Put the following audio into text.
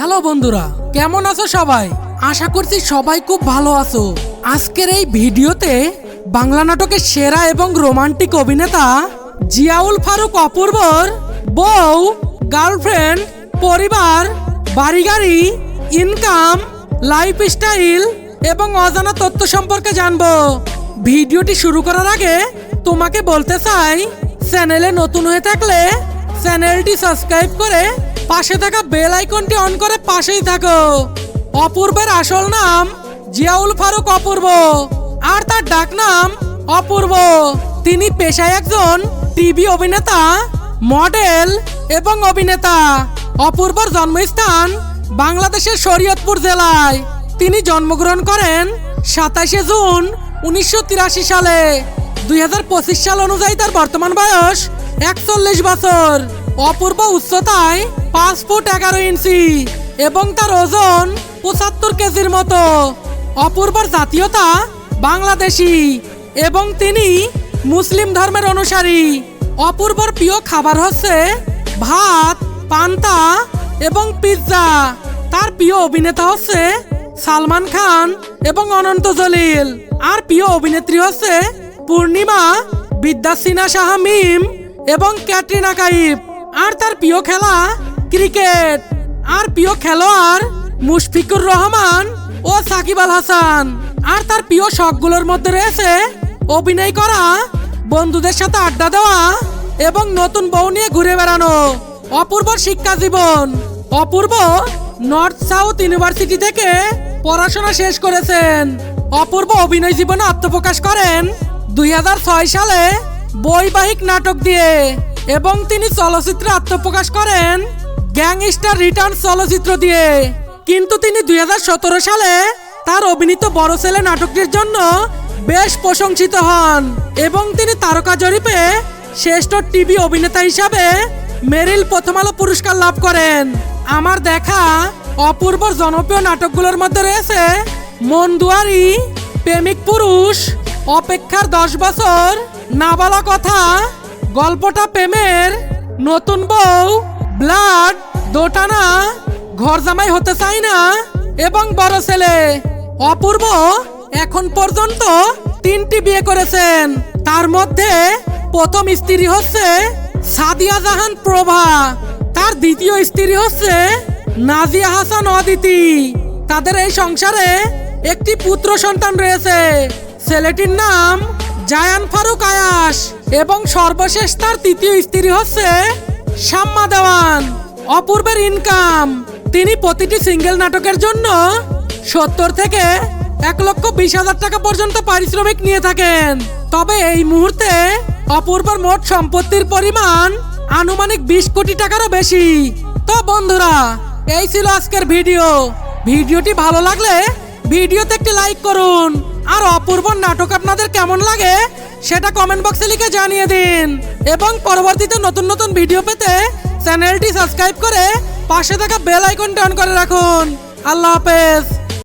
Hello বন্ধুরা, কেমন আছো সবাই? আশা করছি সবাই খুব ভালো আছো। আজকের এই ভিডিওতে বাংলা নাটকের সেরা এবং রোমান্টিক অভিনেতা জিয়াউল ফারুক অপূর্বর বউ, গার্লফ্রেন্ড, পরিবার বাড়ি গাড়ি ইনকাম লাইফস্টাইল এবং অজানা তথ্য সম্পর্কে জানব। ভিডিওটি শুরু করার আগে তোমাকে বলতে চাই, চ্যানেলে নতুন হয়ে থাকলে চ্যানেলটি সাবস্ক্রাইব করে পাশে থাকা বেল আইকনটি অন করে পাশেই থাকো। অপূর্বের আসল নাম জিয়াউল ফারুক অপূর্ব, আর তার ডাক নাম অপূর্ব। তিনি পেশায় একজন টিভি অভিনেতা, মডেল এবং অভিনেতা। অপূর্বর জন্মস্থান বাংলাদেশের শরীয়তপুর জেলায়। তিনি জন্মগ্রহণ করেন সাতাশে জুন উনিশশো তিরাশি সালে। দুই হাজার পঁচিশ সাল অনুযায়ী তার বর্তমান বয়স একচল্লিশ বছর। অপূর্ব উচ্চতায় পাঁচ ফুট এগারো ইঞ্চি এবং তার ওজন পঁচাত্তর কেজির মতো। অপূর্বর জাতীয়তা বাংলাদেশি এবং তিনি মুসলিম ধর্মের অনুসারী। অপূর্বর প্রিয় খাবার হচ্ছে ভাত, পান্তা এবং পিৎজা। তার প্রিয় অভিনেতা হচ্ছে সালমান খান এবং অনন্ত জলিল। আর প্রিয় অভিনেত্রী হচ্ছে পূর্ণিমা বিদ্যা সিনহা সাহা মিম এবং ক্যাটরিনা কাইফ। আর তার প্রিয় খেলা ক্রিকেট। আর প্রিয় খেলোয়াড় মুশফিকুর রহমান ও সাকিব আল হাসান। আর তার প্রিয় শখগুলোর মধ্যে রয়েছে অভিনয় করা, বন্ধুদের সাথে আড্ডা দেওয়া এবং নতুন বউ নিয়ে ঘুরে বেড়ানো। অপূর্ব শিক্ষা জীবন, অপূর্ব নর্থ সাউথ ইউনিভার্সিটি থেকে পড়াশোনা শেষ করেছেন। অপূর্ব অভিনয় জীবনে আত্মপ্রকাশ করেন দুই হাজার ছয় সালে বৈবাহিক নাটক দিয়ে। এবং তিনি চলচ্চিত্রে আত্মপ্রকাশ করেন গ্যাংস্টার রিটার্ন চলচ্চিত্র দিয়ে। কিন্তু তিনি দু হাজার সতেরো সালে তার অভিনীত বড় ছেলে নাটকটির জন্য বেশ প্রশংসিত হন এবং তিনি তারকা জরিপে শ্রেষ্ঠ টিভি অভিনেতা হিসাবে মেরিল প্রথম আলো পুরস্কার লাভ করেন। আমার দেখা অপূর্ব জনপ্রিয় নাটকগুলোর মধ্যে রয়েছে মনদুয়ারি প্রেমিক পুরুষ, অপেক্ষার দশ বছর নাবালা কথা গল্পটা প্রেমের নতুন বউ, ব্লাড, দোটানা ঘর জামাই হতে চাই না, এবং বড় ছেলে। অপূর্ব এখন পর্যন্ত তিনটি বিয়ে করেছেন। তার মধ্যে প্রথম স্ত্রী হচ্ছে সাদিয়া জাহান প্রভা। তার দ্বিতীয় স্ত্রী হচ্ছে নাজিয়া হাসান অদিতি। তাদের এই সংসারে একটি পুত্র সন্তান রয়েছে। ছেলেটির নাম জায়ান ফারুক আয়াস। এবং সর্বশেষ তার তৃতীয় স্ত্রী হচ্ছে শাম্মা দেওয়ান। অপূর্বের ইনকাম তিনি প্রতিটি সিঙ্গেল নাটকের জন্য সত্তর থেকে এক লক্ষ বিশ হাজার টাকা পর্যন্ত পারিশ্রমিক নিয়ে থাকেন। তবে এই মুহূর্তে অপূর্বর মোট সম্পত্তির পরিমাণ আনুমানিক বিশ কোটি টাকারও বেশি। তো বন্ধুরা, এই ছিল আজকের ভিডিও। ভিডিওটি ভালো লাগলে ভিডিওতে একটি লাইক করুন। আর অপূর্ব নাটক আপনাদের কেমন লাগে সেটা কমেন্ট বক্সে লিখে জানিয়ে দিন। এবং পরবর্তীতে নতুন নতুন ভিডিও পেতে চ্যানেলটি সাবস্ক্রাইব করে পাশে থাকা বেল আইকনটি অন করে রাখুন। আল্লাহ হাফেজ।